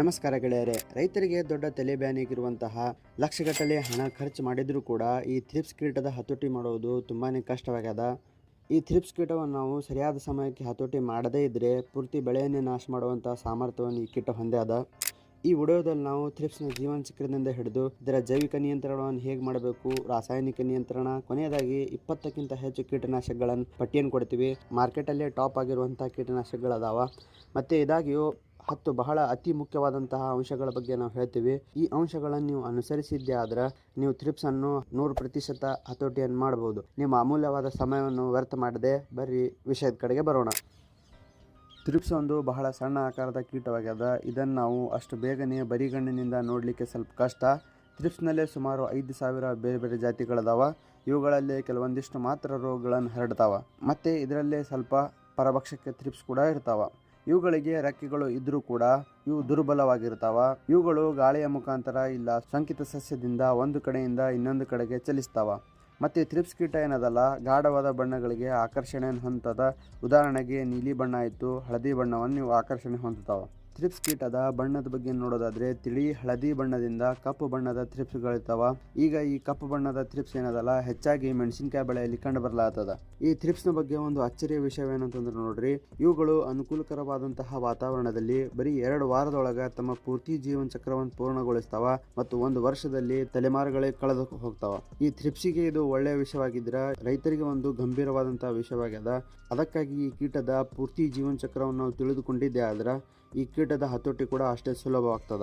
ನಮಸ್ಕಾರ ಗೆಳೆಯರೆ. ರೈತರಿಗೆ ದೊಡ್ಡ ತಲೆಬ್ಯಾನಿಗಿರುವಂತಹ ಲಕ್ಷಗಟ್ಟಲೆ ಹಣ ಖರ್ಚು ಮಾಡಿದರೂ ಕೂಡ ಈ ಥ್ರಿಪ್ಸ್ ಕೀಟದ ಹತೋಟಿ ಮಾಡೋದು ತುಂಬಾ ಕಷ್ಟವಾಗ್ಯದ. ಈ ಥ್ರಿಪ್ಸ್ ಕೀಟವನ್ನು ನಾವು ಸರಿಯಾದ ಸಮಯಕ್ಕೆ ಹತೋಟಿ ಮಾಡದೇ ಇದ್ದರೆ ಪೂರ್ತಿ ಬೆಳೆಯನ್ನೇ ನಾಶ ಮಾಡುವಂಥ ಸಾಮರ್ಥ್ಯವನ್ನು ಈ ಕೀಟ ಹೊಂದ್ಯದ ಈ ವಿಡಿಯೋದಲ್ಲಿ ನಾವು ಥ್ರಿಪ್ಸ್ನ ಜೀವನ ಚಕ್ರದಿಂದ ಹಿಡಿದು ಇದರ ಜೈವಿಕ ನಿಯಂತ್ರಣವನ್ನು ಹೇಗೆ ಮಾಡಬೇಕು, ರಾಸಾಯನಿಕ ನಿಯಂತ್ರಣ, ಕೊನೆಯದಾಗಿ ಇಪ್ಪತ್ತಕ್ಕಿಂತ ಹೆಚ್ಚು ಕೀಟನಾಶಕಗಳನ್ನು ಪಟ್ಟಿಯನ್ನು ಕೊಡ್ತೀವಿ. ಮಾರ್ಕೆಟಲ್ಲೇ ಟಾಪ್ ಆಗಿರುವಂಥ ಕೀಟನಾಶಕಗಳದಾವ. ಮತ್ತು ಇದಾಗಿಯೂ ಹತ್ತು ಬಹಳ ಅತಿ ಮುಖ್ಯವಾದಂತಹ ಅಂಶಗಳ ಬಗ್ಗೆ ನಾವು ಹೇಳ್ತೀವಿ. ಈ ಅಂಶಗಳನ್ನು ನೀವು ಅನುಸರಿಸಿದ್ದೇ ಆದ್ರೆ ನೀವು ಥ್ರಿಪ್ಸನ್ನು ನೂರು ಪ್ರತಿಶತ ಹತೋಟಿಯನ್ನು ಮಾಡಬಹುದು ನಿಮ್ಮ ಅಮೂಲ್ಯವಾದ ಸಮಯವನ್ನು ವ್ಯರ್ಥ ಮಾಡದೆ ಬರ್ರಿ, ವಿಷಯದ ಕಡೆಗೆ ಬರೋಣ. ಥ್ರಿಪ್ಸ್ ಒಂದು ಬಹಳ ಸಣ್ಣ ಆಕಾರದ ಕೀಟವಾಗ್ಯದ. ಇದನ್ನು ನಾವು ಅಷ್ಟು ಬೇಗನೆ ಬರಿಗಣ್ಣಿನಿಂದ ನೋಡಲಿಕ್ಕೆ ಸ್ವಲ್ಪ ಕಷ್ಟ. ಥ್ರಿಪ್ಸ್ನಲ್ಲೇ ಸುಮಾರು ಐದು ಸಾವಿರ ಬೇರೆ ಬೇರೆ ಜಾತಿಗಳದಾವ. ಇವುಗಳಲ್ಲಿ ಕೆಲವೊಂದಿಷ್ಟು ಮಾತ್ರ ರೋಗಗಳನ್ನು ಹರಡ್ತಾವ. ಮತ್ತು ಇದರಲ್ಲೇ ಸ್ವಲ್ಪ ಪರಭಕ್ಷಕ್ಕೆ ಥ್ರಿಪ್ಸ್ ಕೂಡ ಇರ್ತಾವ. ಇವುಗಳಿಗೆ ರೆಕ್ಕೆಗಳು ಇದ್ರೂ ಕೂಡ ಇವು ದುರ್ಬಲವಾಗಿರ್ತಾವ. ಇವುಗಳು ಗಾಳಿಯ ಮುಖಾಂತರ ಇಲ್ಲ, ಶಂಕಿತ ಸಸ್ಯದಿಂದ ಒಂದು ಕಡೆಯಿಂದ ಇನ್ನೊಂದು ಕಡೆಗೆ ಚಲಿಸ್ತಾವ. ಮತ್ತು ಥ್ರಿಪ್ಸ್ ಕೀಟ ಏನದಲ್ಲ, ಗಾಢವಾದ ಬಣ್ಣಗಳಿಗೆ ಆಕರ್ಷಣೆಯನ್ನು ಹೊಂದದ. ಉದಾಹರಣೆಗೆ ನೀಲಿ ಬಣ್ಣ ಇತ್ತು ಹಳದಿ ಬಣ್ಣವನ್ನು ಇವು ಆಕರ್ಷಣೆ ಹೊಂದುತ್ತಾವ. ಥ್ರಿಪ್ಸ್ ಕೀಟದ ಬಣ್ಣದ ಬಗ್ಗೆ ನೋಡೋದಾದ್ರೆ ತಿಳಿ, ಹಳದಿ ಬಣ್ಣದಿಂದ ಕಪ್ಪು ಬಣ್ಣದ ಥ್ರಿಪ್ಸ್ಗಳಿರ್ತಾವ ಈಗ ಈ ಕಪ್ಪು ಬಣ್ಣದ ಥ್ರಿಪ್ಸ್ ಏನದಲ್ಲ, ಹೆಚ್ಚಾಗಿ ಮೆಣಸಿನಕಾಯಿ ಬೆಳೆಯಲ್ಲಿ ಕಂಡು ಬರಲಾಗ್ತದ ಈ ಥ್ರಿಪ್ಸ್ನ ಬಗ್ಗೆ ಒಂದು ಅಚ್ಚರಿಯ ವಿಷಯವೇನಂತಂದ್ರೆ ನೋಡ್ರಿ, ಇವುಗಳು ಅನುಕೂಲಕರವಾದಂತಹ ವಾತಾವರಣದಲ್ಲಿ ಬರೀ ಎರಡು ವಾರದೊಳಗ ತಮ್ಮ ಪೂರ್ತಿ ಜೀವನ ಚಕ್ರವನ್ನು ಪೂರ್ಣಗೊಳಿಸ್ತಾವ ಮತ್ತು ಒಂದು ವರ್ಷದಲ್ಲಿ ತಲೆಮಾರುಗಳೇ ಕಳೆದು ಹೋಗ್ತಾವ. ಈ ಥ್ರಿಪ್ಸಿಗೆ ಇದು ಒಳ್ಳೆಯ ವಿಷಯವಾಗಿದ್ರ ರೈತರಿಗೆ ಒಂದು ಗಂಭೀರವಾದಂತಹ ವಿಷಯವಾಗ್ಯದ. ಅದಕ್ಕಾಗಿ ಈ ಕೀಟದ ಪೂರ್ತಿ ಜೀವನ ಚಕ್ರವನ್ನು ನಾವು ತಿಳಿದುಕೊಂಡಿದ್ದೆ ಆದ್ರೆ ಈ ಕೀಟದ ಹತೋಟಿ ಕೂಡ ಅಷ್ಟೇ ಸುಲಭವಾಗ್ತದ.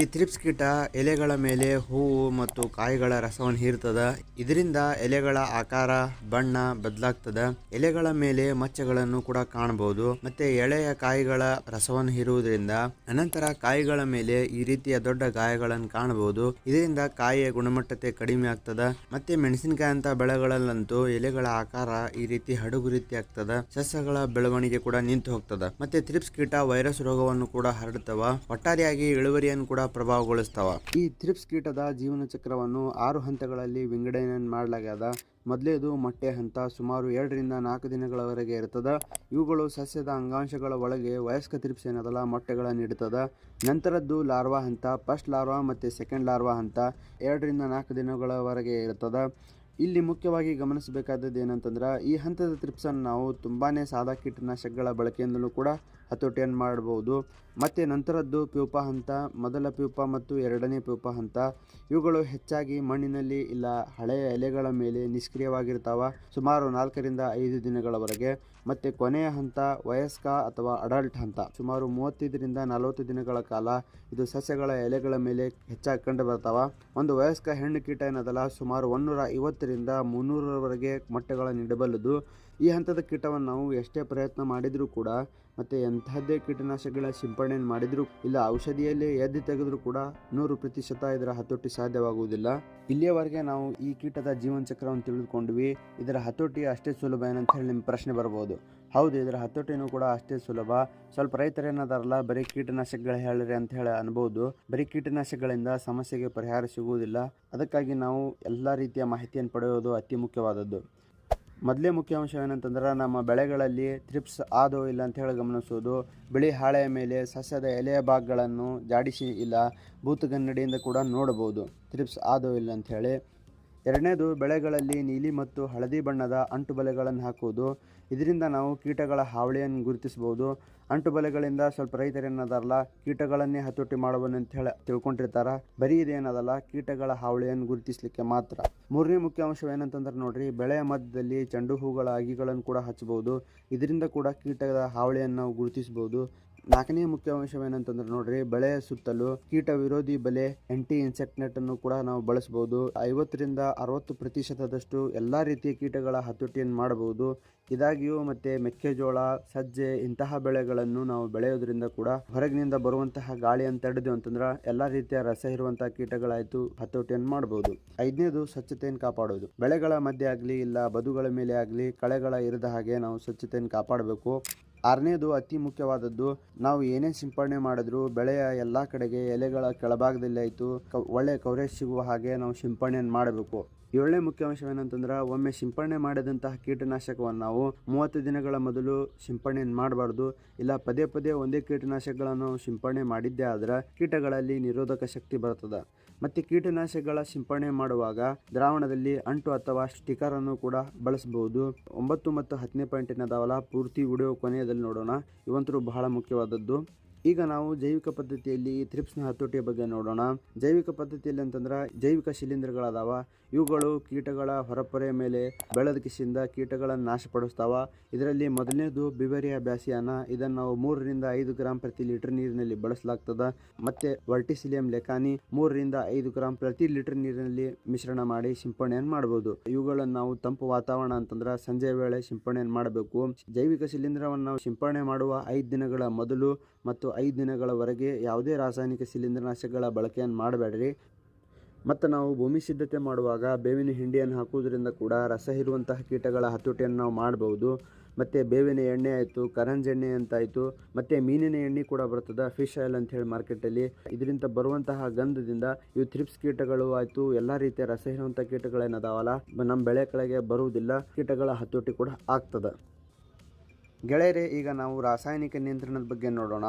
ಈ ಥ್ರಿಪ್ಸ್ ಕೀಟ ಎಲೆಗಳ ಮೇಲೆ ಹೂವು ಮತ್ತು ಕಾಯಿಗಳ ರಸವನ್ನು ಹೀರ್ತದ. ಇದರಿಂದ ಎಲೆಗಳ ಆಕಾರ, ಬಣ್ಣ ಬದಲಾಗ್ತದ. ಎಲೆಗಳ ಮೇಲೆ ಮಚ್ಚೆಗಳನ್ನು ಕೂಡ ಕಾಣಬಹುದು. ಮತ್ತೆ ಎಳೆಯ ಕಾಯಿಗಳ ರಸವನ್ನು ಹೀರುವುದರಿಂದ ಅನಂತರ ಕಾಯಿಗಳ ಮೇಲೆ ಈ ರೀತಿಯ ದೊಡ್ಡ ಗಾಯಗಳನ್ನು ಕಾಣಬಹುದು. ಇದರಿಂದ ಕಾಯಿಯ ಗುಣಮಟ್ಟತೆ ಕಡಿಮೆ ಆಗ್ತದ. ಮತ್ತೆ ಮೆಣಸಿನಕಾಯಿ ಅಂತ ಬೆಳೆಗಳಲ್ಲಂತೂ ಎಲೆಗಳ ಆಕಾರ ಈ ರೀತಿ ಹಡಗು ರೀತಿ ಆಗ್ತದ. ಸಸ್ಯಗಳ ಬೆಳವಣಿಗೆ ಕೂಡ ನಿಂತು ಹೋಗ್ತದ. ಮತ್ತೆ ಥ್ರಿಪ್ಸ್ ಕೀಟ ವೈರಸ್ ರೋಗವನ್ನು ಕೂಡ ಹರಡ್ತವ. ಒಟ್ಟಾರೆಯಾಗಿ ಇಳುವರಿಯನ್ನು ಕೂಡ ಪ್ರಭಾವಗೊಳಿಸ್ತಾವ. ಈ ಥ್ರಿಪ್ಸ್ ಕೀಟದ ಜೀವನ ಚಕ್ರವನ್ನು ಆರು ಹಂತಗಳಲ್ಲಿ ವಿಂಗಡಣೆ ಮಾಡಲಾಗ್ಯದ. ಮೊದಲೇದು ಮೊಟ್ಟೆ ಹಂತ, ಸುಮಾರು ಎರಡರಿಂದ ನಾಲ್ಕು ದಿನಗಳವರೆಗೆ ಇರ್ತದ. ಇವುಗಳು ಸಸ್ಯದ ಅಂಗಾಂಶಗಳ ಒಳಗೆ ವಯಸ್ಕ ಥ್ರಿಪ್ಸ್ ಏನದಲ್ಲ ಮೊಟ್ಟೆಗಳನ್ನು ನೀಡುತ್ತದೆ. ನಂತರದ್ದು ಲಾರ್ವಾ ಹಂತ, ಫಸ್ಟ್ ಲಾರ್ವಾ ಮತ್ತು ಸೆಕೆಂಡ್ ಲಾರ್ವಾ ಹಂತ, ಎರಡರಿಂದ ನಾಲ್ಕು ದಿನಗಳವರೆಗೆ ಇರ್ತದೆ. ಇಲ್ಲಿ ಮುಖ್ಯವಾಗಿ ಗಮನಿಸಬೇಕಾದದ್ದು ಏನಂತಂದ್ರೆ, ಈ ಹಂತದ ತ್ರಿಪ್ಸನ್ನು ನಾವು ತುಂಬಾ ಸಾದಾ ಕೀಟನಾಶಕಗಳ ಬಳಕೆಯಿಂದಲೂ ಕೂಡ ಹತೋಟಿಯನ್ನು ಮಾಡಬಹುದು ಮತ್ತು ನಂತರದ್ದು ಪ್ಯೂಪ ಹಂತ, ಮೊದಲ ಪ್ಯೂಪ ಮತ್ತು ಎರಡನೇ ಪ್ಯೂಪ ಹಂತ. ಇವುಗಳು ಹೆಚ್ಚಾಗಿ ಮಣ್ಣಿನಲ್ಲಿ ಇಲ್ಲ, ಹಳೆಯ ಎಲೆಗಳ ಮೇಲೆ ನಿಷ್ಕ್ರಿಯವಾಗಿರ್ತಾವ. ಸುಮಾರು ನಾಲ್ಕರಿಂದ ಐದು ದಿನಗಳವರೆಗೆ. ಮತ್ತು ಕೊನೆಯ ಹಂತ ವಯಸ್ಕ ಅಥವಾ ಅಡಲ್ಟ್ ಹಂತ. ಸುಮಾರು ಮೂವತ್ತೈದರಿಂದ ನಲವತ್ತು ದಿನಗಳ ಕಾಲ ಇದು ಸಸ್ಯಗಳ ಎಲೆಗಳ ಮೇಲೆ ಹೆಚ್ಚಾಗಿ ಕಂಡು ಬರ್ತಾವ. ಒಂದು ವಯಸ್ಕ ಹೆಣ್ಣು ಕೀಟ ಏನದಲ್ಲ ಸುಮಾರು ಒಂದೂರ ಐವತ್ತರಿಂದ ಮುನ್ನೂರರವರೆಗೆ ಮೊಟ್ಟೆಗಳನ್ನು ಇಡಬಲ್ಲದು ಈ ಹಂತದ ಕೀಟವನ್ನು ನಾವು ಎಷ್ಟೇ ಪ್ರಯತ್ನ ಮಾಡಿದರೂ ಕೂಡ ಮತ್ತು ಎಂಥದ್ದೇ ಕೀಟನಾಶಕಗಳ ಸಿಂಪಡಣೆ ಮಾಡಿದರೂ ಇಲ್ಲ, ಔಷಧಿಯಲ್ಲಿ ಎದ್ದು ತೆಗೆದರೂ ಕೂಡ ನೂರು ಪ್ರತಿಶತ ಇದರ ಹತೋಟಿ ಸಾಧ್ಯವಾಗುವುದಿಲ್ಲ. ಇಲ್ಲಿಯವರೆಗೆ ನಾವು ಈ ಕೀಟದ ಜೀವನ ಚಕ್ರವನ್ನು ತಿಳಿದುಕೊಂಡ್ವಿ. ಇದರ ಹತೋಟಿ ಅಷ್ಟೇ ಸುಲಭ ಏನಂತ ಹೇಳಿ ನಿಮ್ಮ ಪ್ರಶ್ನೆ ಬರ್ಬೋದು. ಹೌದು, ಇದರ ಹತೋಟಿನೂ ಕೂಡ ಅಷ್ಟೇ ಸುಲಭ. ಸ್ವಲ್ಪ ರೈತರು ಏನದಾರಲ್ಲ, ಬರೀ ಕೀಟನಾಶಕಗಳು ಹೇಳ್ರಿ ಅಂತ ಹೇಳಿ ಅನ್ಬೋದು. ಬರೀ ಕೀಟನಾಶಕಗಳಿಂದ ಸಮಸ್ಯೆಗೆ ಪರಿಹಾರ ಸಿಗುವುದಿಲ್ಲ. ಅದಕ್ಕಾಗಿ ನಾವು ಎಲ್ಲ ರೀತಿಯ ಮಾಹಿತಿಯನ್ನು ಪಡೆಯೋದು ಅತಿ ಮುಖ್ಯವಾದದ್ದು. ಮೊದಲೇ ಮುಖ್ಯ ಅಂಶ ಏನಂತಂದ್ರೆ ನಮ್ಮ ಬೆಳೆಗಳಲ್ಲಿ ಥ್ರಿಪ್ಸ್ ಆದೋ ಇಲ್ಲ ಅಂತ ಹೇಳಿ ಗಮನಿಸೋದು, ಬಿಳಿ ಹಾಳೆಯ ಮೇಲೆ ಸಸ್ಯದ ಎಲೆಯ ಭಾಗಗಳನ್ನು ಜಾಡಿಸಿ ಇಲ್ಲ, ಭೂತಗನ್ನಡಿಯಿಂದ ಕೂಡ ನೋಡಬಹುದು, ಥ್ರಿಪ್ಸ್ ಆದೋ ಇಲ್ಲ ಅಂಥೇಳಿ ಎರಡನೇದು ಬೆಳೆಗಳಲ್ಲಿ ನೀಲಿ ಮತ್ತು ಹಳದಿ ಬಣ್ಣದ ಅಂಟು ಬಲೆಗಳನ್ನು ಹಾಕುವುದು. ಇದರಿಂದ ನಾವು ಕೀಟಗಳ ಹಾವಳಿಯನ್ನು ಗುರುತಿಸಬಹುದು. ಅಂಟು ಬಲೆಗಳಿಂದ ಸ್ವಲ್ಪ ರೈತರು ಕೀಟಗಳನ್ನೇ ಹತೋಟಿ ಮಾಡುವನು ಅಂತ ಹೇಳಿ ತಿಳ್ಕೊಂಡಿರ್ತಾರೆ. ಬರೀ ಇದೇನದಲ್ಲ, ಕೀಟಗಳ ಹಾವಳಿಯನ್ನು ಗುರುತಿಸಲಿಕ್ಕೆ ಮಾತ್ರ. ಮೂರನೇ ಮುಖ್ಯ ಏನಂತಂದ್ರೆ ನೋಡ್ರಿ, ಬೆಳೆಯ ಮಧ್ಯದಲ್ಲಿ ಚೆಂಡು ಹೂಗಳ ಅಗಿಗಳನ್ನು ಕೂಡ ಹಚ್ಚಬಹುದು. ಇದರಿಂದ ಕೂಡ ಕೀಟದ ಹಾವಳಿಯನ್ನು ನಾವು ಗುರುತಿಸಬಹುದು. ನಾಲ್ಕನೇ ಮುಖ್ಯ ಅಂಶವೇನಂತಂದ್ರೆ ನೋಡ್ರಿ ಬೆಳೆಯ ಸುತ್ತಲೂ ಕೀಟ ವಿರೋಧಿ ಬಲೆ ಆಂಟಿ ಇನ್ಸೆಕ್ಟ್ ನೆಟ್ ಅನ್ನು ಕೂಡ ನಾವು ಬಳಸಬಹುದು ಐವತ್ತರಿಂದ ಅರವತ್ತು ಪ್ರತಿಶತದಷ್ಟು ಎಲ್ಲಾ ರೀತಿಯ ಕೀಟಗಳ ಹತೋಟಿಯನ್ನು ಮಾಡಬಹುದು ಇದಾಗಿಯೂ ಮತ್ತೆ ಮೆಕ್ಕೆಜೋಳ, ಸಜ್ಜೆ ಇಂತಹ ಬೆಳೆಗಳನ್ನು ನಾವು ಬೆಳೆಯೋದ್ರಿಂದ ಕೂಡ ಹೊರಗಿನಿಂದ ಬರುವಂತಹ ಗಾಳಿಯನ್ನು ತಡೆದು ಅಂತಂದ್ರೆ ಎಲ್ಲಾ ರೀತಿಯ ರಸ ಇರುವಂತಹ ಕೀಟಗಳಾಯ್ತು ಹತೋಟಿಯನ್ನು ಮಾಡಬಹುದು ಐದನೇದು ಸ್ವಚ್ಛತೆಯನ್ನು ಕಾಪಾಡೋದು. ಬೆಳೆಗಳ ಮಧ್ಯೆ ಆಗಲಿ ಇಲ್ಲ ಬದುಗಳ ಮೇಲೆ ಆಗಲಿ ಕಳೆಗಳ ಇರದ ಹಾಗೆ ನಾವು ಸ್ವಚ್ಛತೆಯನ್ನು ಕಾಪಾಡಬೇಕು. ಆರನೇದು ಅತಿ ಮುಖ್ಯವಾದದ್ದು, ನಾವು ಏನೇ ಸಿಂಪಡಣೆ ಮಾಡಿದ್ರು, ಬೆಳೆಯ ಎಲ್ಲ ಕಡೆಗೆ ಎಲೆಗಳ ಕೆಳಭಾಗದಲ್ಲಿ ಆಯಿತು ಒಳ್ಳೆಯ ಕವರೇಜ್ ಸಿಗುವ ಹಾಗೆ ನಾವು ಸಿಂಪಡಣೆಯನ್ನು ಮಾಡಬೇಕು. ಏಳನೇ ಮುಖ್ಯ ಅಂಶವೇನಂತಂದ್ರೆ ಒಮ್ಮೆ ಸಿಂಪಡಣೆ ಮಾಡಿದಂತಹ ಕೀಟನಾಶಕವನ್ನು ನಾವು ಮೂವತ್ತು ದಿನಗಳ ಮೊದಲು ಸಿಂಪಡಣೆ ಮಾಡಬಾರ್ದು. ಇಲ್ಲ, ಪದೇ ಪದೇ ಒಂದೇ ಕೀಟನಾಶಕಗಳನ್ನು ಸಿಂಪಡಣೆ ಮಾಡಿದ್ದೇ ಆದ್ರೆ ಕೀಟಗಳಲ್ಲಿ ನಿರೋಧಕ ಶಕ್ತಿ ಬರ್ತದೆ ಮತ್ತು ಕೀಟನಾಶಕಗಳ ಸಿಂಪಡಣೆ ಮಾಡುವಾಗ ದ್ರಾವಣದಲ್ಲಿ ಅಂಟು ಅಥವಾ ಸ್ಟಿಕರ್ ಅನ್ನು ಕೂಡ ಬಳಸಬಹುದು. ಒಂಬತ್ತು ಮತ್ತು ಹತ್ತನೇ ಪಾಯಿಂಟ್ ಏನದಾವಲ್ಲ ಪೂರ್ತಿ ವಿಡಿಯೋ ಕೊನೆಯದಲ್ಲಿ ನೋಡೋಣ. ಇವಂತರೂ ಬಹಳ ಮುಖ್ಯವಾದದ್ದು. ಈಗ ನಾವು ಜೈವಿಕ ಪದ್ಧತಿಯಲ್ಲಿ ಈ ಥ್ರಿಪ್ಸ್ನ ಹತೋಟಿಯ ಬಗ್ಗೆ ನೋಡೋಣ. ಜೈವಿಕ ಪದ್ಧತಿಯಲ್ಲಿ ಅಂತಂದ್ರೆ ಜೈವಿಕ ಶಿಲೀಂಧ್ರಗಳದಾವ. ಇವುಗಳು ಕೀಟಗಳ ಹೊರಪೊರೆಯ ಮೇಲೆ ಬೆಳೆದ ಕಿಸಿಯಿಂದ ಕೀಟಗಳನ್ನು ನಾಶಪಡಿಸ್ತಾವ. ಇದರಲ್ಲಿ ಮೊದಲನೇದು ಬಿಬೆರಿಯಾ ಬ್ಯಾಸಿಯಾನ. ಇದನ್ನು ನಾವು ಮೂರರಿಂದ ಐದು ಗ್ರಾಂ ಪ್ರತಿ ಲೀಟರ್ ನೀರಿನಲ್ಲಿ ಬಳಸಲಾಗ್ತದ. ಮತ್ತೆ ವರ್ಟಿಸಿಲಿಯಂ ಲೆಕಾನಿ ಮೂರರಿಂದ ಐದು ಗ್ರಾಂ ಪ್ರತಿ ಲೀಟರ್ ನೀರಿನಲ್ಲಿ ಮಿಶ್ರಣ ಮಾಡಿ ಸಿಂಪಡಣೆಯನ್ನು ಮಾಡಬಹುದು ಇವುಗಳನ್ನು ನಾವು ತಂಪು ವಾತಾವರಣ ಅಂತಂದ್ರೆ ಸಂಜೆ ವೇಳೆ ಸಿಂಪಡಣೆಯನ್ನು ಮಾಡಬೇಕು. ಜೈವಿಕ ಶಿಲೀಂಧ್ರವನ್ನು ನಾವು ಸಿಂಪಡಣೆ ಮಾಡುವ ಐದು ದಿನಗಳ ಮೊದಲು ಮತ್ತು ಐದು ದಿನಗಳವರೆಗೆ ಯಾವುದೇ ರಾಸಾಯನಿಕ ಶಿಲೀಂಧ್ರನಾಶಕಗಳ ಬಳಕೆಯನ್ನು ಮಾಡಬೇಡ್ರಿ. ಮತ್ತು ನಾವು ಭೂಮಿ ಸಿದ್ಧತೆ ಮಾಡುವಾಗ ಬೇವಿನ ಹಿಂಡಿಯನ್ನು ಹಾಕುವುದರಿಂದ ಕೂಡ ರಸ ಇರುವಂತಹ ಕೀಟಗಳ ಹತೋಟಿಯನ್ನು ನಾವು ಮಾಡಬಹುದು. ಮತ್ತು ಬೇವಿನ ಎಣ್ಣೆ ಆಯಿತು, ಕರಂಜ್ ಎಣ್ಣೆ ಅಂತಾಯಿತು, ಮತ್ತು ಮೀನಿನ ಎಣ್ಣೆ ಕೂಡ ಬರ್ತದೆ, ಫಿಶ್ ಆಯಿಲ್ ಅಂತ ಹೇಳಿ ಮಾರ್ಕೆಟಲ್ಲಿ. ಇದರಿಂದ ಬರುವಂತಹ ಗಂಧದಿಂದ ಇವು ಥ್ರಿಪ್ಸ್ ಕೀಟಗಳು ಆಯಿತು, ಎಲ್ಲ ರೀತಿಯ ರಸ ಹೀರುವಂಥ ಕೀಟಗಳೇನದಾವಲ್ಲ, ನಮ್ಮ ಬೆಳೆ ಕೆಳಗೆ ಬರುವುದಿಲ್ಲ, ಕೀಟಗಳ ಹತೋಟಿ ಕೂಡ ಆಗ್ತದೆ. ಗೆಳೆಯರೇ, ಈಗ ನಾವು ರಾಸಾಯನಿಕ ನಿಯಂತ್ರಣದ ಬಗ್ಗೆ ನೋಡೋಣ.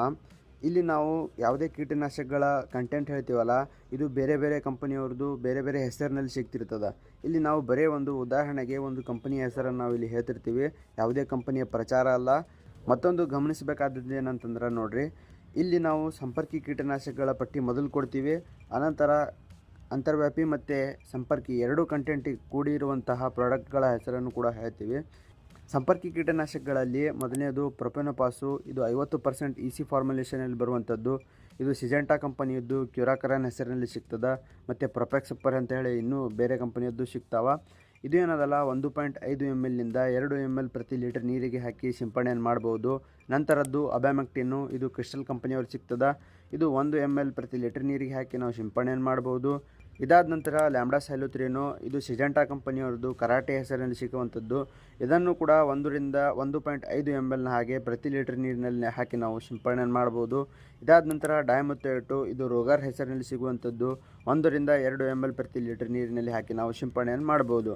ಇಲ್ಲಿ ನಾವು ಯಾವುದೇ ಕೀಟನಾಶಕಗಳ ಕಂಟೆಂಟ್ ಹೇಳ್ತೀವಲ್ಲ, ಇದು ಬೇರೆ ಬೇರೆ ಕಂಪನಿಯವ್ರದ್ದು ಬೇರೆ ಬೇರೆ ಹೆಸರಿನಲ್ಲಿ ಸಿಗ್ತಿರ್ತದೆ. ಇಲ್ಲಿ ನಾವು ಬರೀ ಒಂದು ಉದಾಹರಣೆಗೆ ಒಂದು ಕಂಪನಿಯ ಹೆಸರನ್ನು ನಾವು ಇಲ್ಲಿ ಹೇಳ್ತಿರ್ತೀವಿ. ಯಾವುದೇ ಕಂಪನಿಯ ಪ್ರಚಾರ ಅಲ್ಲ. ಮತ್ತೊಂದು ಗಮನಿಸಬೇಕಾದದ್ದು ಏನಂತಂದ್ರೆ ನೋಡಿರಿ, ಇಲ್ಲಿ ನಾವು ಸಂಪರ್ಕಿ ಕೀಟನಾಶಕಗಳ ಪಟ್ಟಿ ಮೊದಲು ಕೊಡ್ತೀವಿ. ಅನಂತರ ಅಂತರ್ವ್ಯಾಪಿ ಮತ್ತು ಸಂಪರ್ಕಿ ಎರಡೂ ಕಂಟೆಂಟಿಗೆ ಕೂಡಿರುವಂತಹ ಪ್ರಾಡಕ್ಟ್ಗಳ ಹೆಸರನ್ನು ಕೂಡ ಹೇಳ್ತೀವಿ. ಸಂಪರ್ಕಿ ಕೀಟನಾಶಕಗಳಲ್ಲಿ ಮೊದಲನೇದು ಪ್ರೊಪೆನೋಪಾಸು, ಇದು ಐವತ್ತು ಪರ್ಸೆಂಟ್ ಇ ಸಿ ಫಾರ್ಮುಲೇಷನಲ್ಲಿ ಬರುವಂಥದ್ದು. ಇದು ಸಿಜೆಂಟಾ ಕಂಪನಿಯದ್ದು ಕ್ಯೂರಾಕರನ್ ಹೆಸರಿನಲ್ಲಿ ಸಿಗ್ತದೆ. ಮತ್ತು ಪ್ರೊಪೆಕ್ಸಪ್ಪರ್ ಅಂತ ಹೇಳಿ ಇನ್ನೂ ಬೇರೆ ಕಂಪನಿಯದ್ದು ಸಿಗ್ತಾವೆ. ಇದು ಏನದಲ್ಲ, ಒಂದು ಪಾಯಿಂಟ್ ಐದು ಎಂ ಎಲ್ನಿಂದ ಎರಡು ಎಂ ಎಲ್ ಪ್ರತಿ ಲೀಟರ್ ನೀರಿಗೆ ಹಾಕಿ ಸಿಂಪಡಣೆಯನ್ನು ಮಾಡ್ಬೋದು. ನಂತರದ್ದು ಅಬ್ಯಾಮೆಕ್ಟಿನ್ನು, ಇದು ಕ್ರಿಸ್ಟಲ್ ಕಂಪನಿಯವ್ರು ಸಿಗ್ತದೆ. ಇದು ಒಂದು ಎಂ ಎಲ್ ಪ್ರತಿ ಲೀಟರ್ ನೀರಿಗೆ ಹಾಕಿ ನಾವು ಸಿಂಪಡಣೆಯನ್ನು ಮಾಡ್ಬೋದು. ಇದಾದ ನಂತರ ಲ್ಯಾಂಬ್ಡಾ ತ್ರೀನು, ಇದು ಸಿಜೆಂಟಾ ಕಂಪನಿಯವ್ರದ್ದು ಕರಾಟೆ ಹೆಸರಿನಲ್ಲಿ ಸಿಗುವಂಥದ್ದು ಇದನ್ನು ಕೂಡ ಒಂದರಿಂದ ಒಂದು ಪಾಯಿಂಟ್ ಐದು ಎಂ ಎಲ್ನ ಹಾಗೆ ಪ್ರತಿ ಲೀಟರ್ ನೀರಿನಲ್ಲಿ ಹಾಕಿ ನಾವು ಸಿಂಪಡಣೆ ಮಾಡ್ಬೋದು. ಇದಾದ ನಂತರ ಡಯಮೊಥೇಟು ಇದು ರೋಗರ್ ಹೆಸರಿನಲ್ಲಿ ಸಿಗುವಂಥದ್ದು. ಒಂದರಿಂದ ಎರಡು ಎಂ ಎಲ್ ಪ್ರತಿ ಲೀಟರ್ ನೀರಿನಲ್ಲಿ ಹಾಕಿ ನಾವು ಸಿಂಪಡಣೆಯನ್ನು ಮಾಡ್ಬೋದು.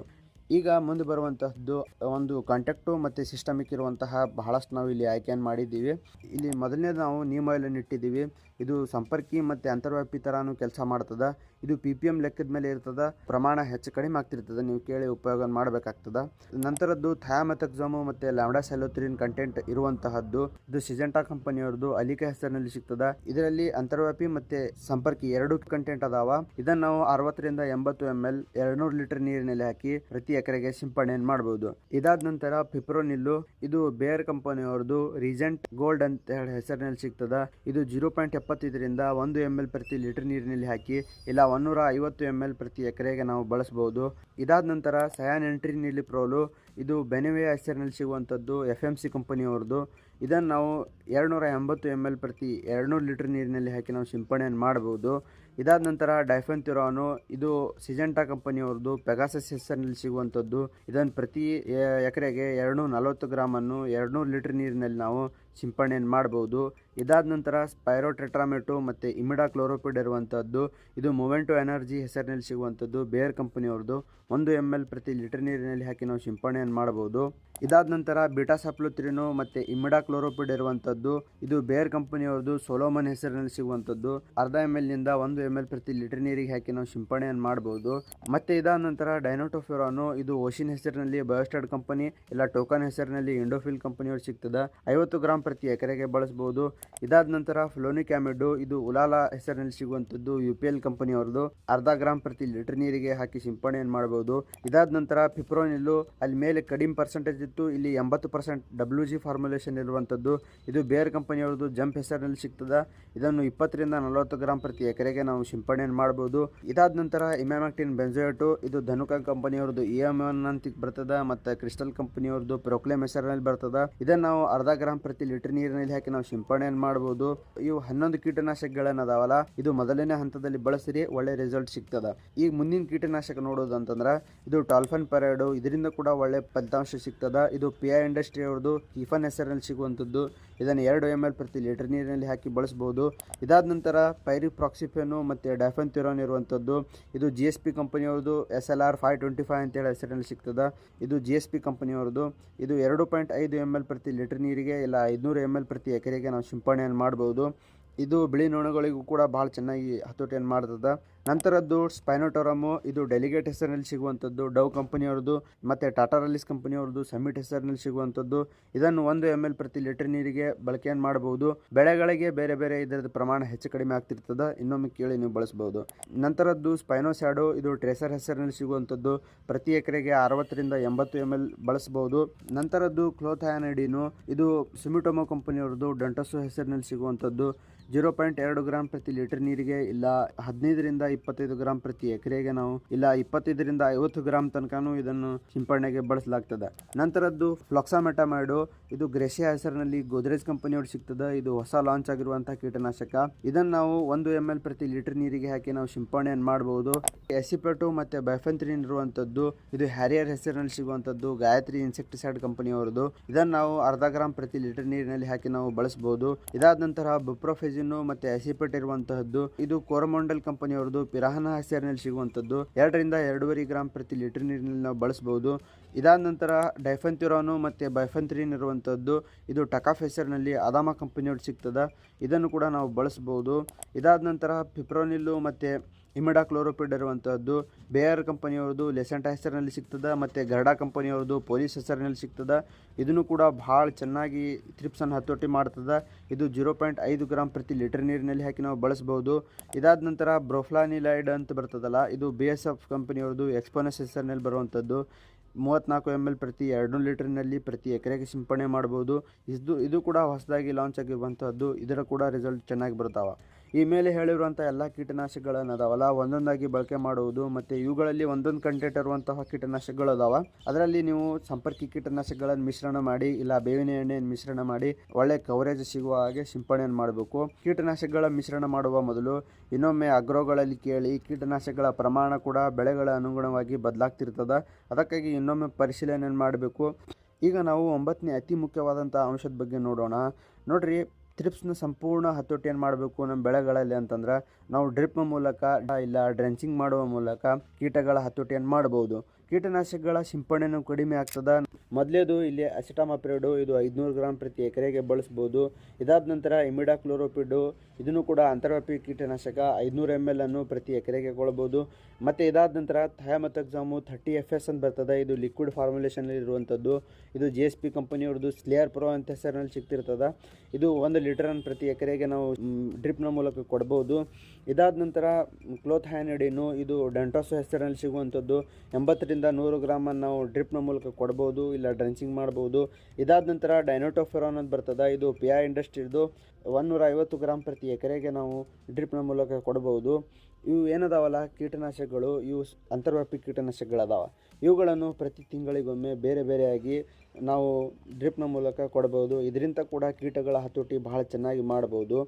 ಈಗ ಮುಂದೆ ಬರುವಂತಹದ್ದು ಒಂದು ಕಾಂಟ್ಯಾಕ್ಟು ಮತ್ತು ಸಿಸ್ಟಮಿಕ್ ಇರುವಂತಹ ಬಹಳಷ್ಟು ನಾವು ಇಲ್ಲಿ ಆಯ್ಕೆಯನ್ನು ಮಾಡಿದ್ದೀವಿ. ಇಲ್ಲಿ ಮೊದಲನೇದು ನಾವು ನೀಮ್ ಆಯಿಲನ್ನು ಇಟ್ಟಿದ್ದೀವಿ. ಇದು ಸಂಪರ್ಕಿ ಮತ್ತು ಅಂತರ್ವ್ಯಾಪಿ ಥರನೂ ಕೆಲಸ ಮಾಡ್ತದೆ. ಇದು ಪಿ ಪಿ ಎಂ ಲೆಕ್ಕದ ಮೇಲೆ ಇರ್ತದ, ಪ್ರಮಾಣ ಹೆಚ್ಚು ಕಡಿಮೆ ಆಗ್ತಿರ್ತದೆ, ನೀವು ಕೇಳಿ ಉಪಯೋಗ ಮಾಡಬೇಕಾಗ್ತದ. ನಂತರದ್ದು ಥಯಾಮತಕ್ಸಾಮು ಮತ್ತು ಲ್ಯಾಂಡಾ ಸೆಲೋತ್ರಿನ್ ಕಂಟೆಂಟ್ ಇರುವಂತಹದ್ದು, ಇದು ಸಿಜೆಂಟಾ ಕಂಪನಿಯವ್ರದ್ದು ಅಲಿಕೆ ಹೆಸರಿನಲ್ಲಿ ಸಿಗ್ತದ. ಇದರಲ್ಲಿ ಅಂತರ್ವ್ಯಾಪಿ ಮತ್ತು ಸಂಪರ್ಕಿ ಎರಡು ಕಂಟೆಂಟ್ ಅದಾವ. ಇದನ್ನ ನಾವು ಅರವತ್ತರಿಂದ ಎಂಬತ್ತು ಎಂ ಎಲ್ ಎರಡ್ನೂರು ಲೀಟರ್ ನೀರಿನಲ್ಲಿ ಹಾಕಿ ಪ್ರತಿ ಎಕರೆಗೆ ಸಿಂಪಡಣೆಯನ್ನು ಮಾಡಬಹುದು ಇದಾದ ನಂತರ ಫಿಪ್ರೋನಿಲ್ಲು ಇದು ಬೇರ್ ಕಂಪನಿಯವ್ರದ್ದು ರೀಸೆಂಟ್ ಗೋಲ್ಡ್ ಅಂತ ಹೇಳಿ ಹೆಸರಿನಲ್ಲಿ ಸಿಗ್ತದ. ಇದು ಜೀರೋ ಪಾಯಿಂಟ್ ಎಪ್ಪತ್ತೈದರಿಂದ ಒಂದು ಎಂ ಎಲ್ ಪ್ರತಿ ಲೀಟರ್ ನೀರಿನಲ್ಲಿ ಹಾಕಿ, ಇಲ್ಲ ಒಂದೂರ ಐವತ್ತು ಎಂ ಎಲ್ ಪ್ರತಿ ಎಕರೆಗೆ ನಾವು ಬಳಸಬಹುದು ಇದಾದ ನಂತರ ಸಯಾನ್ ಎಂಟ್ರಿ ನೀಲಿ ಪ್ರೋಲು ಇದು ಬೆನೆವೆ ಹೆಸರಿನಲ್ಲಿ ಸಿಗುವಂಥದ್ದು ಎಫ್ ಎಂ ಸಿ ಕಂಪನಿಯವ್ರದ್ದು ಇದನ್ನು ನಾವು ಎರಡುನೂರ ಎಂಬತ್ತು ಎಂ ಎಲ್ ಪ್ರತಿ ಎರಡುನೂರು ಲೀಟ್ರ್ ನೀರಿನಲ್ಲಿ ಹಾಕಿ ನಾವು ಸಿಂಪಡಣೆಯನ್ನು ಮಾಡಬಹುದು ಇದಾದ ನಂತರ ಡೈಫೆನ್ತಿರಾನು ಇದು ಸಿಜೆಂಟಾ ಕಂಪನಿಯವ್ರದ್ದು ಪೆಗಾಸಸ್ ಹೆಸರಿನಲ್ಲಿ ಸಿಗುವಂಥದ್ದು. ಇದನ್ನು ಪ್ರತಿ ಎಕರೆಗೆ ಎರಡು ನಲವತ್ತು ಗ್ರಾಮನ್ನು ಎರಡುನೂರು ಲೀಟ್ರ್ ನೀರಿನಲ್ಲಿ ನಾವು ಸಿಂಪಡಣೆಯನ್ನು ಮಾಡ್ಬೋದು. ಇದಾದ ನಂತರ ಸ್ಪೈರೋ ಟೆಟ್ರಾಮೆಟೊ ಮತ್ತು ಇಮಿಡಾ ಕ್ಲೋರೋಪಿಡ್ ಇರುವಂಥದ್ದು ಇದು ಮೊವೆಂಟೋ ಎನರ್ಜಿ ಹೆಸರಿನಲ್ಲಿ ಸಿಗುವಂಥದ್ದು ಬೇರ್ ಕಂಪನಿಯವ್ರದ್ದು. ಒಂದು ಎಂ ಎಲ್ ಪ್ರತಿ ಲೀಟರ್ ನೀರಿನಲ್ಲಿ ಹಾಕಿ ನಾವು ಸಿಂಪಡಣೆಯನ್ನು ಮಾಡ್ಬೋದು. ಇದಾದ ನಂತರ ಬಿಟಾ ಸಪ್ಲುತ್ರಿನು ಮತ್ತು ಇಮಿಡಾ ಕ್ಲೋರೋಪಿಡ್ ಇರುವಂಥದ್ದು ಇದು ಬೇರ್ ಕಂಪನಿಯವ್ರದ್ದು ಸೋಲೋಮನ್ ಹೆಸರಿನಲ್ಲಿ ಸಿಗುವಂಥದ್ದು ಅರ್ಧ ಎಂ ಎಲ್ನಿಂದ ಒಂದು ಎಂ ಎಲ್ ಪ್ರತಿ ಲೀಟರ್ ನೀರಿಗೆ ಹಾಕಿ ನಾವು ಸಿಂಪಡಣೆಯನ್ನು ಮಾಡ್ಬೋದು. ಮತ್ತು ಇದಾದ ನಂತರ ಡೈನೋಟೋಫಿರಾನು, ಇದು ಓಶಿನ್ ಹೆಸರಿನಲ್ಲಿ ಬಯೋಸ್ಟಾರ್ಡ್ ಕಂಪನಿ, ಇಲ್ಲ ಟೋಕನ್ ಹೆಸರಿನಲ್ಲಿ ಇಂಡೋಫಿಲ್ ಕಂಪನಿಯವ್ರು ಸಿಗ್ತದೆ. ಐವತ್ತು ಗ್ರಾಂ ಪ್ರತಿ ಎಕರೆಗೆ ಬಳಸಬಹುದು. ಇದಾದ ನಂತರ ಫ್ಲೋನಿಕ್ ಆಮಿಡ್ ಇದು ಉಲಾಲಾ ಹೆಸರಿನಲ್ಲಿ ಸಿಗುವಂತದ್ದು ಯು ಪಿ ಎಲ್ ಕಂಪನಿಯವರದು ಅರ್ಧ ಗ್ರಾಂ ಪ್ರತಿ ಲೀಟರ್ ನೀರಿಗೆ ಹಾಕಿ ಸಿಂಪಡಣೆಯನ್ನು ಮಾಡಬಹುದು. ಇದಾದ ನಂತರ ಫಿಪ್ರೋನಿಲ್ಲು ಅಲ್ಲಿ ಮೇಲೆ ಕಡಿಮೆ ಪರ್ಸೆಂಟೇಜ್ ಇತ್ತು, ಇಲ್ಲಿ ಎಂಬತ್ತು ಪರ್ಸೆಂಟ್ ಡಬ್ಲ್ಯೂ ಜಿ ಫಾರ್ಮುಲೇಷನ್ ಇರುವಂಥದ್ದು. ಇದು ಬೇರ್ ಕಂಪನಿಯವ್ರದ್ದು ಜಂಪ್ ಹೆಸರಿನಲ್ಲಿ ಸಿಗ್ತದೆ. ಇದನ್ನು ಇಪ್ಪತ್ತರಿಂದ ನಲವತ್ತು ಗ್ರಾಂ ಪ್ರತಿ ಎಕರೆಗೆ ನಾವು ಸಿಂಪಡಣೆ ಮಾಡಬಹುದು. ಇದಾದ ನಂತರ ಇಮ್ಯಾಮ್ಯಾಕ್ಟಿನ್ ಬೆಂಜೋಯೋಟು, ಇದು ಧನುಕ ಕಂಪನಿಯವ್ರದ್ದು ಇ ಎಂ ಅಂತ ಬರ್ತದೆ, ಮತ್ತು ಕ್ರಿಸ್ಟಲ್ ಕಂಪನಿಯವ್ರದ್ದು ಪ್ರೊಕ್ಲೇಮ್ ಹೆಸರಿನಲ್ಲಿ ಬರ್ತದೆ. ಇದನ್ನು ನಾವು ಅರ್ಧ ಗ್ರಾಂ ಪ್ರತಿ ಲೀಟರ್ ನೀರಿನಲ್ಲಿ ಹಾಕಿ ನಾವು ಸಿಂಪಡಣೆಯನ್ನು ಮಾಡಬಹುದು ಇವು ಹನ್ನೊಂದು ಕೀಟನಾಶಕಗಳನ್ನದಾವಲ್ಲ ಇದು ಮೊದಲನೇ ಹಂತದಲ್ಲಿ ಬಳಸಿರಿ ಒಳ್ಳೆ ರಿಸಲ್ಟ್ ಸಿಗ್ತದ. ಈಗ ಮುಂದಿನ ಕೀಟನಾಶಕ ನೋಡೋದು ಅಂತಂದ್ರೆ, ಇದು ಟಾಲ್ಫನ್ ಪೆರಾಯ್ಡು, ಇದರಿಂದ ಕೂಡ ಒಳ್ಳೆ ಫಲಿತಾಂಶ ಸಿಗ್ತದ. ಇದು ಪಿ ಐ ಇಂಡಸ್ಟ್ರಿ ಅವ್ರದ್ದು ಕೀಫನ್ ಹೆಸರಿನಲ್ಲಿ ಸಿಗುವಂಥದ್ದು. ಇದನ್ನು ಎರಡು ಎಂ ಎಲ್ ಪ್ರತಿ ಲೀಟರ್ ನೀರಿನಲ್ಲಿ ಹಾಕಿ ಬಳಸಬಹುದು ಇದಾದ ನಂತರ ಪೈರಿ ಪ್ರಾಕ್ಸಿಫೆನು ಮತ್ತು ಡೈಫೆನ್ಥಿರಾನ್ ಇರುವಂಥದ್ದು. ಇದು G S P ಕಂಪನಿಯವ್ರದ್ದು S L R five twenty five ಅಂತೇಳಿ ಹೆಸರಿನಲ್ಲಿ ಸಿಗ್ತದೆ. ಇದು ಜಿ ಎಸ್ ಪಿ ಕಂಪನಿಯವ್ರದ್ದು ಇದು ಎರಡು ಪಾಯಿಂಟ್ ಐದು ಎಂ ಎಲ್ ಪ್ರತಿ ಲೀಟರ್ ನೀರಿಗೆ, ಇಲ್ಲ ಐದುನೂರು ಎಂ ಎಲ್ ಪ್ರತಿ ಎಕರೆಗೆ ನಾವು ಸಿಂಪಡಣೆಯನ್ನು ಮಾಡ್ಬೋದು. ಇದು ಬಿಳಿ ನೊಣಗಳಿಗೂ ಕೂಡ ಭಾಳ ಚೆನ್ನಾಗಿ ಹತೋಟಿಯನ್ನು ಮಾಡ್ತದೆ. ನಂತರದ್ದು ಸ್ಪೈನೋಟೋರಮು, ಇದು ಡೆಲಿಗೇಟ್ ಹೆಸರಿನಲ್ಲಿ ಸಿಗುವಂಥದ್ದು ಡವ್ ಕಂಪನಿಯವ್ರದ್ದು, ಮತ್ತು ಟಾಟಾ ರಲೀಸ್ ಕಂಪನಿಯವ್ರದ್ದು ಸಮಿಟ್ ಹೆಸರಿನಲ್ಲಿ ಸಿಗುವಂಥದ್ದು. ಇದನ್ನು ಒಂದು ಎಂ ಎಲ್ ಪ್ರತಿ ಲೀಟರ್ ನೀರಿಗೆ ಬಳಕೆಯನ್ನು ಮಾಡಬಹುದು. ಬೆಳೆಗಳಿಗೆ ಬೇರೆ ಬೇರೆ ಇದರ ಪ್ರಮಾಣ ಹೆಚ್ಚು ಕಡಿಮೆ ಆಗ್ತಿರ್ತದೆ. ಇನ್ನೊಮ್ಮೆ ಕೇಳಿ ನೀವು ಬಳಸ್ಬೋದು ನಂತರದ್ದು ಸ್ಪೈನೋಸ್ಯಾಡೋ, ಇದು ಟ್ರೇಸರ್ ಹೆಸರಿನಲ್ಲಿ ಸಿಗುವಂಥದ್ದು. ಪ್ರತಿ ಎಕರೆಗೆ ಅರವತ್ತರಿಂದ ಎಂಬತ್ತು ಎಂ ಎಲ್ ಬಳಸಬಹುದು. ನಂತರದ್ದು ಕ್ಲೋಥಾಯನಡಿನು, ಇದು ಸುಮಿಟೊಮೊ ಕಂಪನಿಯವ್ರದ್ದು, ಡಂಟಸು ಹೆಸರಿನಲ್ಲಿ ಸಿಗುವಂಥದ್ದು. ಜೀರೋ ಪಾಯಿಂಟ್ ಎರಡು ಗ್ರಾಮ್ ಪ್ರತಿ ಲೀಟರ್ ನೀರಿಗೆ ಇಲ್ಲ. ಹದಿನೈದರಿಂದ ಇಪ್ಪತ್ತೈದು ಗ್ರಾಂ ಪ್ರತಿ ಎಕರೆಗೆ ನಾವು, ಇಲ್ಲ ಇಪ್ಪತ್ತೈದರಿಂದ ಐವತ್ತು ಗ್ರಾಂ ತನಕನೂ ಇದನ್ನು ಸಿಂಪಡಣೆಗೆ ಬಳಸಲಾಗ್ತದೆ. ನಂತರದ್ದು ಫ್ಲಾಕ್ಸಾಮೆಟಮೈಡು, ಇದು ಗ್ರೆಸಿಯಾ ಹೆಸರಿನಲ್ಲಿ ಗೋದ್ರೇಜ್ ಕಂಪನಿಯವರು ಸಿಗ್ತದೆ. ಇದು ಹೊಸ ಲಾಂಚ್ ಆಗಿರುವಂತಹ ಕೀಟನಾಶಕ. ಇದನ್ನು ನಾವು ಒಂದು ಎಂ ಎಲ್ ಪ್ರತಿ ಲೀಟರ್ ನೀರಿಗೆ ಹಾಕಿ ನಾವು ಸಿಂಪಡಣೆಯನ್ನು ಮಾಡಬಹುದು ಎಸಿಪೆಟು ಮತ್ತೆ ಬೈಫೆಂತ್ರಿನ್ ಇರುವಂತದ್ದು ಇದು ಹ್ಯಾರಿಯರ್ ಹೆಸರಿನಲ್ಲಿ ಸಿಗುವಂತದ್ದು ಗಾಯತ್ರಿ ಇನ್ಸೆಕ್ಟಿಸೈಡ್ ಕಂಪನಿಯವರದು ಇದನ್ನು ನಾವು ಅರ್ಧ ಗ್ರಾಮ್ ಪ್ರತಿ ಲೀಟರ್ ನೀರಿನಲ್ಲಿ ಹಾಕಿ ನಾವು ಬಳಸಬಹುದು ಇದಾದ ನಂತರ ಬುಪ್ರೋಫೆಜಿನ್ ಮತ್ತೆ ಎಸಿಪೆಟ್ ಇರುವಂತಹದ್ದು, ಇದು ಕೋರಮಂಡಲ್ ಕಂಪನಿಯವರದು ಪಿರಾಹನ ಹಸಿರಿನಲ್ಲಿ ಸಿಗುವಂಥದ್ದು. ಎರಡರಿಂದ ಎರಡೂವರೆ ಗ್ರಾಮ್ ಪ್ರತಿ ಲೀಟರ್ ನೀರಿನಲ್ಲಿ ನಾವು ಬಳಸಬಹುದು ಇದಾದ ನಂತರ ಡೈಫೆಂಥ್ಯೂರಾನು ಮತ್ತು ಬೈಫೆಂತ್ರಿನ್ ಇರುವಂಥದ್ದು. ಇದು ಟಕಾಫ್ ಹೆಸರಿನಲ್ಲಿ ಅದಾಮ ಕಂಪನಿಯವ್ರು ಸಿಗ್ತದೆ. ಇದನ್ನು ಕೂಡ ನಾವು ಬಳಸ್ಬೋದು. ಇದಾದ ನಂತರ ಪಿಪ್ರೋನಿಲ್ಲು ಮತ್ತು ಇಮಿಡಾ ಕ್ಲೋರೋಪಿಡ್ ಇರುವಂಥದ್ದು ಬೇಯರ್ ಕಂಪನಿಯವ್ರದ್ದು ಲೆಸೆಂಟಾ ಹೆಸರಿನಲ್ಲಿ ಸಿಗ್ತದೆ, ಮತ್ತು ಗರ್ಡಾ ಕಂಪನಿಯವ್ರದ್ದು ಪೊಲೀಸ್ ಹೆಸರಿನಲ್ಲಿ ಸಿಗ್ತದೆ. ಇದನ್ನು ಕೂಡ ಭಾಳ ಚೆನ್ನಾಗಿ ತ್ರಿಪ್ಸನ್ನು ಹತೋಟಿ ಮಾಡ್ತದೆ. ಇದು ಜೀರೋ ಪಾಯಿಂಟ್ ಐದು ಗ್ರಾಮ್ ಪ್ರತಿ ಲೀಟರ್ ನೀರಿನಲ್ಲಿ ಹಾಕಿ ನಾವು ಬಳಸ್ಬೋದು. ಇದಾದ ನಂತರ ಬ್ರೊಫ್ಲಾನಿಲೈಡ್ ಅಂತ ಬರ್ತದಲ್ಲ, ಇದು ಬಿ ಎಸ್ ಎಫ್ ಕಂಪನಿಯವ್ರದ್ದು ಎಕ್ಸ್ಪೋನಸ್ ಹೆಸರಿನಲ್ಲಿ ಬರುವಂಥದ್ದು ಮೂವತ್ತ್ನಾಲ್ಕು ಎಂ ಎಲ್ ಪ್ರತಿ ಎರಡು ಲೀಟರ್ನಲ್ಲಿ ಪ್ರತಿ ಎಕರೆಗೆ ಸಿಂಪಡಣೆ ಮಾಡ್ಬೋದು. ಇದು ಇದು ಕೂಡ ಹೊಸದಾಗಿ ಲಾಂಚ್ ಆಗಿರುವಂಥದ್ದು ಇದರ ಕೂಡ ರಿಸಲ್ಟ್ ಚೆನ್ನಾಗಿ ಬರ್ತಾವೆ. ಈ ಮೇಲೆ ಹೇಳಿರುವಂಥ ಎಲ್ಲ ಕೀಟನಾಶಕಗಳನ್ನು ಅದಾವಲ್ಲ ಒಂದೊಂದಾಗಿ ಬಳಕೆ ಮಾಡುವುದು ಮತ್ತು ಇವುಗಳಲ್ಲಿ ಒಂದೊಂದು ಕಂಟೆಂಟ್ ಇರುವಂತಹ ಕೀಟನಾಶಕಗಳು ಅದಾವ ಅದರಲ್ಲಿ ನೀವು ಸಂಪರ್ಕಿ ಕೀಟನಾಶಕಗಳನ್ನು ಮಿಶ್ರಣ ಮಾಡಿ, ಇಲ್ಲ ಬೇವಿನ ಎಣ್ಣೆಯನ್ನು ಮಿಶ್ರಣ ಮಾಡಿ, ಒಳ್ಳೆ ಕವರೇಜ್ ಸಿಗುವ ಹಾಗೆ ಸಿಂಪಡಣೆಯನ್ನು ಮಾಡಬೇಕು. ಕೀಟನಾಶಕಗಳ ಮಿಶ್ರಣ ಮಾಡುವ ಮೊದಲು ಇನ್ನೊಮ್ಮೆ ಅಗ್ರೋಗಳಲ್ಲಿ ಕೇಳಿ ಕೀಟನಾಶಕಗಳ ಪ್ರಮಾಣ ಕೂಡ ಬೆಳೆಗಳ ಅನುಗುಣವಾಗಿ ಬದಲಾಗ್ತಿರ್ತದೆ. ಅದಕ್ಕಾಗಿ ಇನ್ನೊಮ್ಮೆ ಪರಿಶೀಲನೆಯನ್ನು ಮಾಡಬೇಕು. ಈಗ ನಾವು ಒಂಬತ್ತನೇ ಅತಿ ಮುಖ್ಯವಾದಂಥ ಅಂಶದ ಬಗ್ಗೆ ನೋಡೋಣ. ನೋಡ್ರಿ ತ್ರಿಪ್ಸ್ನ ಸಂಪೂರ್ಣ ಹತೋಟಿಯನ್ನು ಮಾಡಬೇಕು ನಮ್ಮ ಬೆಳೆಗಳಲ್ಲಿ ಅಂತಂದ್ರೆ ನಾವು ಡ್ರಿಪ್ ಮೂಲಕ ಇಲ್ಲ ಡ್ರೆಂಚಿಂಗ್ ಮಾಡುವ ಮೂಲಕ ಕೀಟಗಳ ಹತೋಟಿಯನ್ನು ಮಾಡ್ಬೋದು. ಕೀಟನಾಶಕಗಳ ಸಿಂಪಡಣೆನೂ ಕಡಿಮೆ ಆಗ್ತದ. ಮೊದಲೇದು ಇಲ್ಲಿ ಅಸಿಟಾಮಪ್ರಿಡು, ಇದು ಐದುನೂರು ಗ್ರಾಮ್ ಪ್ರತಿ ಎಕರೆಗೆ ಬಳಸ್ಬೋದು. ಇದಾದ ನಂತರ ಇಮಿಡಾ ಕ್ಲೋರೋಪಿಡು ಇದನ್ನು ಕೂಡ ಅಂತರ್ವ್ಯಾಪಿ ಕೀಟನಾಶಕ ಐದುನೂರು ಎಂ ಎಲ್ ಅನ್ನು ಪ್ರತಿ ಎಕರೆಗೆ ಕೊಳ್ಬೋದು. ಮತ್ತು ಇದಾದ ನಂತರ ಥಯಾಮತಕ್ಸಾಮು ಥರ್ಟಿ ಎಫ್ ಎಸ್ ಅಂತ ಬರ್ತದೆ. ಇದು ಲಿಕ್ವಿಡ್ ಫಾರ್ಮುಲೇಷನಲ್ಲಿ ಇರುವಂಥದ್ದು. ಇದು ಜಿ ಎಸ್ ಪಿ ಕಂಪನಿಯವ್ರದ್ದು ಸ್ಲೇಯರ್ ಪ್ರೋ ಅಂತ ಹೆಸರಿನಲ್ಲಿ ಸಿಗ್ತಿರ್ತದೆ. ಇದು ಒಂದು ಲೀಟರನ್ನು ಪ್ರತಿ ಎಕರೆಗೆ ನಾವು ಡ್ರಿಪ್ನ ಮೂಲಕ ಕೊಡ್ಬೋದು. ಇದಾದ ನಂತರ ಕ್ಲೋತ್ ಹ್ಯಾನಿಡಿನು ಇದು ಡೆಂಟೋಸೋ ಹೆಸರಿನಲ್ಲಿ ಸಿಗುವಂಥದ್ದು. ಎಂಬತ್ತರಿಂದ ನೂರು ಗ್ರಾಮನ್ನು ನಾವು ಡ್ರಿಪ್ನ ಮೂಲಕ ಕೊಡ್ಬೋದು, ಇಲ್ಲ ಡ್ರೆನ್ಸಿಂಗ್ ಮಾಡ್ಬೋದು. ಇದಾದ ನಂತರ ಡೈನೋಟೋಫೆರಾನ್ ಅಂತ ಬರ್ತದೆ, ಇದು ಪಿ ಐ ಇಂಡಸ್ಟ್ರಿದು ಒಂದೂರ ಐವತ್ತು ಗ್ರಾಮ್ ಪ್ರತಿ ಎಕರೆಗೆ ನಾವು ಡ್ರಿಪ್ನ ಮೂಲಕ ಕೊಡ್ಬೋದು. ಇವು ಏನದಾವಲ್ಲ, ಕೀಟನಾಶಕಗಳು, ಇವು ಅಂತರ್ವ್ಯಾಪಿ ಕೀಟನಾಶಕಗಳದಾವ. ಇವುಗಳನ್ನು ಪ್ರತಿ ತಿಂಗಳಿಗೊಮ್ಮೆ ಬೇರೆ ಬೇರೆಯಾಗಿ ನಾವು ಡ್ರಿಪ್ನ ಮೂಲಕ ಕೊಡ್ಬೋದು. ಇದರಿಂದ ಕೂಡ ಕೀಟಗಳ ಹತೋಟಿ ಬಹಳ ಚೆನ್ನಾಗಿ ಮಾಡ್ಬೋದು.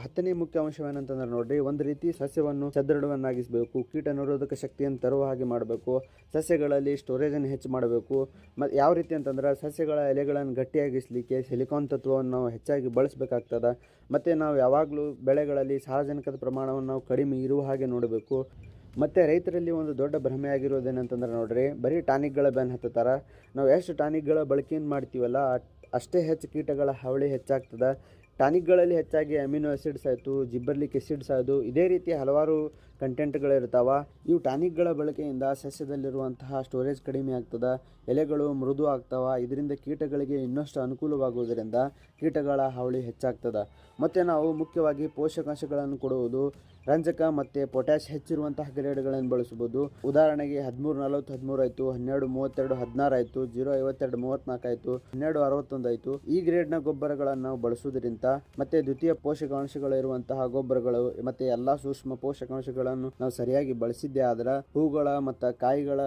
ಹತ್ತನೇ ಮುಖ್ಯ ಅಂಶವೇನಂತಂದ್ರೆ ನೋಡ್ರಿ, ಒಂದು ರೀತಿ ಸಸ್ಯವನ್ನು ಸದೃಢವನ್ನಾಗಿಸಬೇಕು, ಕೀಟ ನಿರೋಧಕ ಶಕ್ತಿಯನ್ನು ತರುವ ಹಾಗೆ ಮಾಡಬೇಕು, ಸಸ್ಯಗಳಲ್ಲಿ ಸ್ಟೋರೇಜನ್ನು ಹೆಚ್ಚು ಮಾಡಬೇಕು ಮತ್ತು ಯಾವ ರೀತಿ ಅಂತಂದ್ರೆ ಸಸ್ಯಗಳ ಎಲೆಗಳನ್ನು ಗಟ್ಟಿಯಾಗಿಸಲಿಕ್ಕೆ ಸಿಲಿಕಾನ್ ತತ್ವವನ್ನು ನಾವು ಹೆಚ್ಚಾಗಿ ಬಳಸಬೇಕಾಗ್ತದೆ, ಮತ್ತು ನಾವು ಯಾವಾಗಲೂ ಬೆಳೆಗಳಲ್ಲಿ ಸಾರಜನಕದ ಪ್ರಮಾಣವನ್ನು ನಾವು ಕಡಿಮೆ ಇರುವ ಹಾಗೆ ನೋಡಬೇಕು, ಮತ್ತು ರೈತರಲ್ಲಿ ಒಂದು ದೊಡ್ಡ ಭ್ರಮೆ ಆಗಿರೋದೇನಂತಂದ್ರೆ ನೋಡ್ರಿ, ಬರೀ ಟಾನಿಕ್ಗಳ ಬ್ಯಾನ್ ಹತ್ತುತ್ತಾರ, ನಾವು ಎಷ್ಟು ಟಾನಿಕ್ಗಳ ಬಳಕೆಯನ್ನು ಮಾಡ್ತೀವಲ್ಲ ಅಷ್ಟೇ ಹೆಚ್ಚು ಕೀಟಗಳ ಹಾವಳಿ ಹೆಚ್ಚಾಗ್ತದೆ ಟಾನಿಕ್ಗಳಲ್ಲಿ ಹೆಚ್ಚಾಗಿ ಅಮಿನೋ ಆಸಿಡ್ಸ್ ಆಯಿತು, ಜಿಬ್ಬರ್ಲಿಕ್ ಎಸಿಡ್ಸ್ ಆಯಿತು, ಇದೇ ರೀತಿ ಹಲವಾರು ಕಂಟೆಂಟ್ಗಳಿರ್ತಾವೆ ಇವು ಟಾನಿಕ್ಗಳ ಬಳಕೆಯಿಂದ ಸಸ್ಯದಲ್ಲಿರುವಂತಹ ಸ್ಟೋರೇಜ್ ಕಡಿಮೆ ಆಗ್ತದೆ, ಎಲೆಗಳು ಮೃದು ಆಗ್ತಾವ, ಇದರಿಂದ ಕೀಟಗಳಿಗೆ ಇನ್ನಷ್ಟು ಅನುಕೂಲವಾಗುವುದರಿಂದ ಕೀಟಗಳ ಹಾವಳಿ ಹೆಚ್ಚಾಗ್ತದೆ. ಮತ್ತು ನಾವು ಮುಖ್ಯವಾಗಿ ಪೋಷಕಾಂಶಗಳನ್ನು ಕೊಡುವುದು ರಂಜಕ ಮತ್ತು ಪೊಟ್ಯಾಶ್ ಹೆಚ್ಚಿರುವಂತಹ ಗ್ರೇಡ್ಗಳನ್ನು ಬಳಸಬಹುದು. ಉದಾಹರಣೆಗೆ ಹದಿಮೂರು, ನಲವತ್ತು, ಹದಿಮೂರು ಆಯಿತು, ಹನ್ನೆರಡು, ಮೂವತ್ತೆರಡು, ಹದಿನಾರು ಆಯಿತು, ಜೀರೋ, ಐವತ್ತೆರಡು, ಮೂವತ್ನಾಲ್ಕು ಆಯಿತು, ಹನ್ನೆರಡು, ಅರವತ್ತೊಂದು ಆಯಿತು. ಈ ಗ್ರೇಡ್ನ ಗೊಬ್ಬರಗಳನ್ನು ನಾವು ಬಳಸುವುದರಿಂದ ಮತ್ತು ದ್ವಿತೀಯ ಪೋಷಕಾಂಶಗಳು ಇರುವಂತಹ ಗೊಬ್ಬರಗಳು ಮತ್ತು ಎಲ್ಲ ಸೂಕ್ಷ್ಮ ಪೋಷಕಾಂಶಗಳನ್ನು ನಾವು ಸರಿಯಾಗಿ ಬಳಸಿದ್ದೇ ಆದ್ರೆ ಹೂಗಳ ಮತ್ತು ಕಾಯಿಗಳ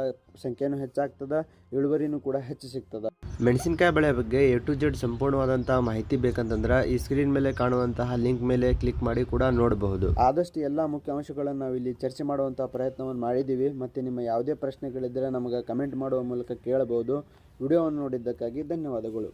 ಸಂಖ್ಯೆನೂ ಹೆಚ್ಚಾಗ್ತದೆ. ಇಳುವರಿನೂ ಕೂಡ ಹೆಚ್ಚು ಸಿಗ್ತದೆ. ಮೆಣಸಿನಕಾಯಿ ಬೆಳೆ ಬಗ್ಗೆ ಎ ಟು ಜೆಡ್ ಸಂಪೂರ್ಣವಾದಂತಹ ಮಾಹಿತಿ ಬೇಕಂತಂದ್ರೆ ಈ ಸ್ಕ್ರೀನ್ ಮೇಲೆ ಕಾಣುವಂತಹ ಲಿಂಕ್ ಮೇಲೆ ಕ್ಲಿಕ್ ಮಾಡಿ ಕೂಡ ನೋಡಬಹುದು. ಆದಷ್ಟು ಎಲ್ಲ ಮುಖ್ಯ ಅಂಶಗಳನ್ನು ನಾವು ಇಲ್ಲಿ ಚರ್ಚೆ ಮಾಡುವಂತಹ ಪ್ರಯತ್ನವನ್ನು ಮಾಡಿದ್ದೀವಿ ಮತ್ತು ನಿಮ್ಮ ಯಾವುದೇ ಪ್ರಶ್ನೆಗಳಿದ್ದರೆ ನಮಗೆ ಕಮೆಂಟ್ ಮಾಡುವ ಮೂಲಕ ಕೇಳಬಹುದು. ವಿಡಿಯೋವನ್ನು ನೋಡಿದ್ದಕ್ಕಾಗಿ ಧನ್ಯವಾದಗಳು.